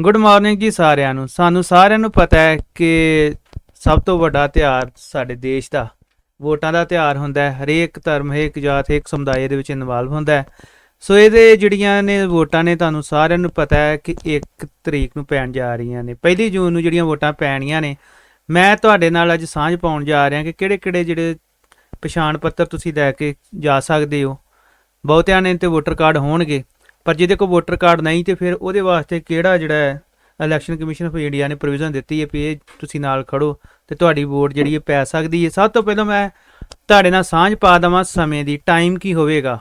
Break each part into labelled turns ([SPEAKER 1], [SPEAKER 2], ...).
[SPEAKER 1] Good morning ਜੀ ਸਾਰਿਆਂ ਨੂੰ। ਸਾਨੂੰ ਸਾਰਿਆਂ ਨੂੰ ਪਤਾ ਹੈ ਕਿ ਸਭ ਤੋਂ ਵੱਡਾ ਤਿਉਹਾਰ ਸਾਡੇ ਦੇਸ਼ ਦਾ, ਵੋਟਾਂ ਦਾ ਤਿਉਹਾਰ ਹੁੰਦਾ ਹੈ। ਹਰੇਕ ਧਰਮ, ਹਰੇਕ ਜਾਤ, ਹਰੇਕ ਸਮੁਦਾਇ ਦੇ ਵਿੱਚ ਇਨਵੋਲਵ ਹੁੰਦਾ ਹੈ। ਸੋ ਇਹਦੇ ਜਿਹੜੀਆਂ ਨੇ ਵੋਟਾਂ ਨੇ, ਤੁਹਾਨੂੰ ਸਾਰਿਆਂ ਨੂੰ ਪਤਾ ਹੈ ਕਿ 1 ਤਰੀਕ ਨੂੰ ਪੈਣ ਜਾ ਰਹੀਆਂ ਨੇ। ਪਹਿਲੀ ਜੂਨ ਨੂੰ ਜਿਹੜੀਆਂ ਵੋਟਾਂ ਪੈਣੀਆਂ ਨੇ, ਮੈਂ ਤੁਹਾਡੇ ਨਾਲ ਅੱਜ ਸਾਂਝ ਪਾਉਣ ਜਾ ਰਿਹਾ ਕਿ ਕਿਹੜੇ-ਕਿਹੜੇ ਜਿਹੜੇ ਪਛਾਣ ਪੱਤਰ ਤੁਸੀਂ ਲੈ ਕੇ ਜਾ ਸਕਦੇ ਹੋ। ਬਹੁਤਿਆਂ ਨੇ ਤੇ ਵੋਟਰ ਕਾਰਡ ਹੋਣਗੇ। ਪਰ ਜਿਹਦੇ ਕੋਲ ਵੋਟਰ ਕਾਰਡ ਨਹੀਂ ਤੇ ਫਿਰ ਉਹਦੇ ਵਾਸਤੇ ਕਿਹੜਾ ਜਿਹੜਾ ਹੈ ਇਲੈਕਸ਼ਨ ਕਮਿਸ਼ਨ ਆਫ ਇੰਡੀਆ ਨੇ ਪ੍ਰੋਵੀਜ਼ਨ ਦਿੱਤੀ ਹੈ ਵੀ ਇਹ ਤੁਸੀਂ ਨਾਲ ਖੜੋ ਤੇ ਤੁਹਾਡੀ ਵੋਟ ਜਿਹੜੀ ਹੈ ਪੈ ਸਕਦੀ ਹੈ। ਸਭ ਤੋਂ ਪਹਿਲਾਂ ਮੈਂ ਤੁਹਾਡੇ ਨਾਲ ਸਾਂਝ ਪਾ ਦਵਾਂ ਸਮੇਂ ਦੀ। ਟਾਈਮ ਕੀ ਹੋਵੇਗਾ?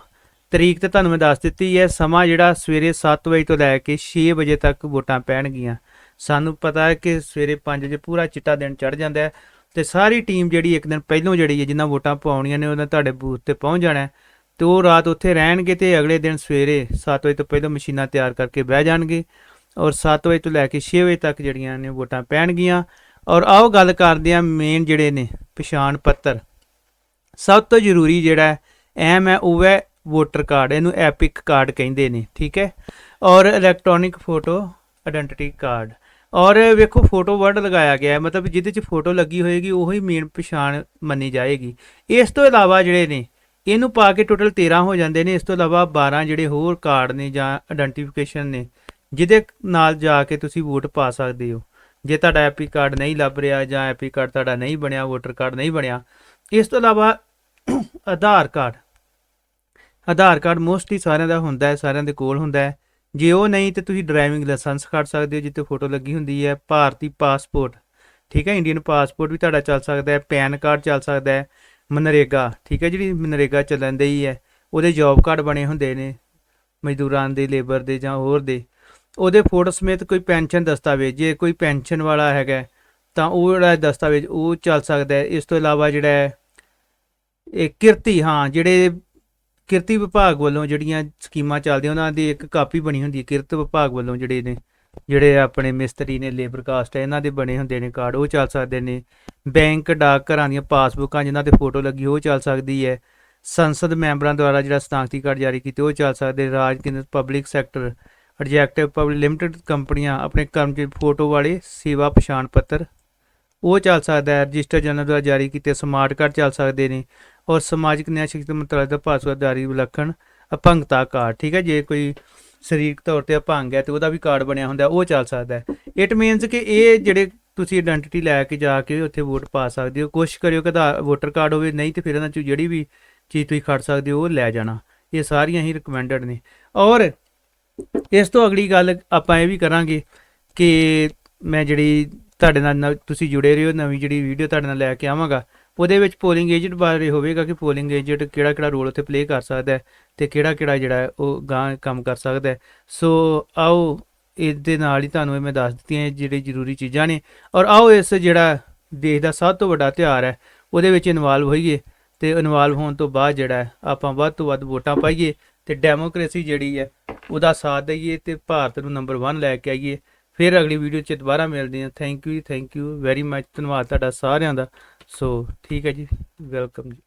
[SPEAKER 1] ਤਰੀਕ ਤੇ ਤੁਹਾਨੂੰ ਮੈਂ ਦੱਸ ਦਿੱਤੀ ਹੈ। ਸਮਾਂ ਜਿਹੜਾ ਸਵੇਰੇ 7 ਵਜੇ ਤੋਂ ਲੈ ਕੇ 6 ਵਜੇ ਤੱਕ ਵੋਟਾਂ ਪੈਣਗੀਆਂ। ਸਾਨੂੰ ਪਤਾ ਹੈ ਕਿ ਸਵੇਰੇ 5 ਵਜੇ ਪੂਰਾ ਚਿੱਟਾ ਦਿਨ ਚੜ ਜਾਂਦਾ ਹੈ ਤੇ ਸਾਰੀ ਟੀਮ ਜਿਹੜੀ ਇੱਕ ਦਿਨ ਪਹਿਲਾਂ ਜਿਹੜੀ ਹੈ ਜਿਨ੍ਹਾਂ ਵੋਟਾਂ ਪਾਉਣੀਆਂ ਨੇ ਉਹਨਾਂ ਤੁਹਾਡੇ ਬੂਥ ਤੇ ਪਹੁੰਚ ਜਾਣਾ ਹੈ। ਤੇ ਉਹ ਰਾਤ ਉੱਥੇ ਰਹਿਣਗੇ ਤੇ ਅਗਲੇ ਦਿਨ ਸਵੇਰੇ 7 ਵਜੇ ਤੋਂ ਪਹਿਲਾਂ ਮਸ਼ੀਨਾਂ ਤਿਆਰ ਕਰਕੇ ਬਹਿ ਜਾਣਗੇ ਔਰ 7 ਵਜੇ ਤੋਂ ਲੈ ਕੇ 6 ਵਜੇ ਤੱਕ ਜਿਹੜੀਆਂ ਨੇ ਵੋਟਾਂ ਪੈਣਗੀਆਂ। ਔਰ ਆਓ ਗੱਲ ਕਰਦੇ ਹਾਂ ਮੇਨ ਜਿਹੜੇ ਨੇ ਪਛਾਣ ਪੱਤਰ। ਸਭ ਤੋਂ ਜ਼ਰੂਰੀ ਜਿਹੜਾ ਐਮ ਹੈ ਉਹ ਹੈ ਵੋਟਰ ਕਾਰਡ ਇਹਨੂੰ ਐਪਿਕ ਕਾਰਡ ਕਹਿੰਦੇ ਨੇ, ਠੀਕ ਹੈ? ਔਰ ਇਲੈਕਟ੍ਰੋਨਿਕ ਫੋਟੋ ਆਇਡੈਂਟੀਟੀ ਕਾਰਡ ਔਰ ਵੇਖੋ ਫੋਟੋ ਵਰਡ ਲਗਾਇਆ ਗਿਆ ਹੈ, ਮਤਲਬ ਜਿਹਦੇ 'ਚ ਫੋਟੋ ਲੱਗੀ ਹੋਏਗੀ, ਉਹੀ ਮੇਨ ਪਛਾਣ ਮੰਨੀ ਜਾਏਗੀ। ਇਸ ਤੋਂ ਇਲਾਵਾ ਜਿਹੜੇ ਨੇ ਇਹਨੂੰ ਪਾ ਕੇ ਟੋਟਲ 13 ਹੋ ਜਾਂਦੇ ਨੇ। ਇਸ ਤੋਂ ਇਲਾਵਾ 12 ਜਿਹੜੇ ਹੋਰ ਕਾਰਡ ਨੇ ਜਾਂ ਆਇਡੈਂਟੀਫਿਕੇਸ਼ਨ ਨੇ, ਜਿਹਦੇ ਨਾਲ ਜਾ ਕੇ ਤੁਸੀਂ ਵੋਟ ਪਾ ਸਕਦੇ ਹੋ। ਜੇ ਤੁਹਾਡਾ ਐਪੀ ਕਾਰਡ ਨਹੀਂ ਲੱਭ ਰਿਹਾ ਜਾਂ ਐਪੀ ਕਾਰਡ ਤੁਹਾਡਾ ਨਹੀਂ ਬਣਿਆ, ਵੋਟਰ ਕਾਰਡ ਨਹੀਂ ਬਣਿਆ, ਇਸ ਤੋਂ ਇਲਾਵਾ Aadhaar card. Aadhaar card mostly ਸਾਰਿਆਂ ਦਾ ਹੁੰਦਾ ਹੈ, ਸਾਰਿਆਂ ਦੇ ਕੋਲ ਹੁੰਦਾ ਹੈ। ਜੇ ਉਹ ਨਹੀਂ ਤੇ ਤੁਸੀਂ ਡਰਾਈਵਿੰਗ ਲਾਇਸੈਂਸ ਕੱਢ ਸਕਦੇ ਹੋ ਜਿੱਤੇ ਫੋਟੋ ਲੱਗੀ ਹੁੰਦੀ ਹੈ, ਭਾਰਤੀ ਪਾਸਪੋਰਟ ਠੀਕ ਹੈ ਇੰਡੀਅਨ ਪਾਸਪੋਰਟ ਵੀ ਤੁਹਾਡਾ ਚੱਲ ਸਕਦਾ ਹੈ ਪੈਨ ਕਾਰਡ ਚੱਲ ਸਕਦਾ ਹੈ। ਮਨਰੇਗਾ, ਠੀਕ ਹੈ ਜਿਹੜੀ ਮਨਰੇਗਾ ਚੱਲਣ ਹੀ ਹੈ। ਉਹਦੇ ਜੌਬ ਕਾਰਡ ਬਣੇ ਹੁੰਦੇ ਨੇ, ਮਜ਼ਦੂਰਾਂ ਦੇ ਲੇਬਰ ਦੇ ਜਾਂ ਹੋਰ ਦੇ। ਉਹਦੇ ਫੋਟੋ ਸਮੇਤ ਕੋਈ ਪੈਨਸ਼ਨ ਦਸਤਾਵੇਜ਼, ਜੇ ਕੋਈ ਪੈਨਸ਼ਨ ਵਾਲਾ ਹੈਗਾ ਤਾਂ ਉਹ ਜਿਹੜਾ ਦਸਤਾਵੇਜ਼, ਉਹ ਚੱਲ ਸਕਦਾ ਹੈ। ਇਸ ਤੋਂ ਇਲਾਵਾ ਜਿਹੜਾ ਹੈ, ਇਹ ਕਿਰਤੀ, ਹਾਂ, ਜਿਹੜੇ ਕਿਰਤੀ ਵਿਭਾਗ ਵੱਲੋਂ ਜਿਹੜੀਆਂ ਸਕੀਮਾਂ ਚੱਲਦੀਆਂ, ਉਹਨਾਂ ਦੀ ਇੱਕ ਕਾਪੀ ਬਣੀ ਹੁੰਦੀ ਹੈ, ਕਿਰਤ ਵਿਭਾਗ ਵੱਲੋਂ ਜਿਹੜੇ ਨੇ। ਜਿਹੜੇ ਆਪਣੇ ਮਿਸਤਰੀ ਨੇ ਲੇਬਰ ਕਾਸਟ ਹੈ, ਇਹਨਾਂ ਦੇ ਬਣੇ ਹੁੰਦੇ ਨੇ ਕਾਰਡ ਉਹ ਚੱਲ ਸਕਦੇ ਨੇ। ਬੈਂਕ ਡਾਕ ਘਰਾਂ ਦੀਆਂ ਪਾਸਬੁੱਕਾਂ ਜਿਨ੍ਹਾਂ ਤੇ ਫੋਟੋ ਲੱਗੀ, ਉਹ ਚੱਲ ਸਕਦੀ ਹੈ। ਸੰਸਦ ਮੈਂਬਰਾਂ ਦੁਆਰਾ ਜਿਹੜਾ ਸਨਾਖਤੀ ਕਾਰਡ ਜਾਰੀ ਕੀਤੇ, ਉਹ ਚੱਲ ਸਕਦੇ, ਰਾਜ ਕੇਂਦਰ public sector adjective public limited ਕੰਪਨੀਆਂ, ਆਪਣੇ ਕਰਮਚਾਰੀ ਫੋਟੋ ਵਾਲੇ, ਸੇਵਾ ਪਛਾਣ ਪੱਤਰ, ਉਹ ਚੱਲ ਸਕਦਾ ਹੈ। ਰਜਿਸਟਰ ਜਨਰਲ ਦੁਆਰਾ ਜਾਰੀ ਕੀਤੇ ਸਮਾਰਟ ਕਾਰਡ ਚੱਲ ਸਕਦੇ ਨੇ ਔਰ ਸਮਾਜਿਕ ਨਿਆਂ ਸ਼ਿਕਸ਼ਾ ਮੰਤਰਾਲੇ ਦਾ ਪਾਸਵਰਡ ਜਾਰੀ ਵਿਲੱਖਣ ਅਪੰਗਤਾ ਕਾਰਡ ਠੀਕ ਹੈ? ਜੇ ਕੋਈ ਸਰੀਰਕ ਤੌਰ ਤੇ ਅਪੰਗ ਹੈ ਤੇ ਉਹਦਾ ਵੀ ਕਾਰਡ ਬਣਿਆ ਹੁੰਦਾ, ਉਹ ਚੱਲ ਸਕਦਾ ਹੈ। ਇਟ ਮੀਨਸ ਕਿ ਇਹ ਜਿਹੜੇ ਤੁਸੀਂ ਆਇਡੈਂਟੀਟੀ ਲੈ ਕੇ ਜਾ ਕੇ ਉੱਥੇ ਵੋਟ ਪਾ ਸਕਦੇ ਹੋ, ਕੋਸ਼ਿਸ਼ ਕਰਿਓ ਕਿ ਆਧਾਰ ਵੋਟਰ ਕਾਰਡ ਹੋਵੇ, ਨਹੀਂ ਤੇ ਫਿਰ ਉਹਨਾਂ ਚੋਂ ਜਿਹੜੀ ਵੀ ਚੀਜ਼ ਤੁਸੀਂ ਖੜ ਸਕਦੇ ਹੋ, ਉਹ ਲੈ ਜਾਣਾ। ਇਹ ਸਾਰੀਆਂ ਹੀ ਰਿਕਮੈਂਡਡ ਨੇ। ਔਰ ਇਸ ਤੋਂ ਅਗਲੀ ਗੱਲ ਆਪਾਂ ਇਹ ਵੀ ਕਰਾਂਗੇ ਕਿ ਮੈਂ ਜਿਹੜੀ ਤੁਹਾਡੇ ਨਾਲ ਨਵ- ਤੁਸੀਂ ਜੁੜੇ ਰਹੋ, ਨਵੀਂ ਜਿਹੜੀ ਵੀਡੀਓ ਤੁਹਾਡੇ ਨਾਲ ਲੈ ਕੇ ਆਵਾਂਗਾ ਉਹਦੇ ਵਿੱਚ ਪੋਲਿੰਗ ਏਜੰਟ ਬਾਰੇ ਹੋਵੇਗਾ ਕਿ ਪੋਲਿੰਗ ਏਜੰਟ ਕਿਹੜਾ ਕਿਹੜਾ ਰੋਲ ਉੱਥੇ ਪਲੇ ਕਰ ਸਕਦਾ ਹੈ ਤੇ ਕਿਹੜਾ ਕਿਹੜਾ ਜਿਹੜਾ ਉਹ ਗਾਂ ਕੰਮ ਕਰ ਸਕਦਾ ਹੈ। ਸੋ ਆਓ ਇਹਦੇ ਨਾਲ ਹੀ ਤੁਹਾਨੂੰ ਇਹ ਮੈਂ ਦੱਸ ਦਿੱਤੀਆਂ ਜਿਹੜੇ ਜ਼ਰੂਰੀ ਚੀਜ਼ਾਂ ਨੇ ਔਰ ਆਓ ਇਸ ਜਿਹੜਾ ਦੇਸ਼ ਦਾ ਸਭ ਤੋਂ ਵੱਡਾ ਤਿਉਹਾਰ ਹੈ, ਉਹਦੇ ਵਿੱਚ ਇਨਵੋਲਵ ਹੋਈਏ ਤੇ ਇਨਵੋਲਵ ਹੋਣ ਤੋਂ ਬਾਅਦ ਜਿਹੜਾ ਆਪਾਂ ਵੱਧ ਤੋਂ ਵੱਧ ਵੋਟਾਂ ਪਾਈਏ ਤੇ ਡੈਮੋਕ੍ਰੇਸੀ ਜਿਹੜੀ ਹੈ ਉਹਦਾ ਸਾਥ ਦਈਏ ਤੇ ਭਾਰਤ ਨੂੰ ਨੰਬਰ 1 ਲੈ ਕੇ ਆਈਏ। ਫਿਰ ਅਗਲੀ ਵੀਡੀਓ 'ਚ ਦੁਬਾਰਾ ਮਿਲਦੇ ਹਾਂ। Thank you thank you very much ਧੰਨਵਾਦ ਤੁਹਾਡਾ ਸਾਰਿਆਂ ਦਾ। ਸੋ ਠੀਕ ਹੈ ਜੀ ਵੈਲਕਮ ਜੀ।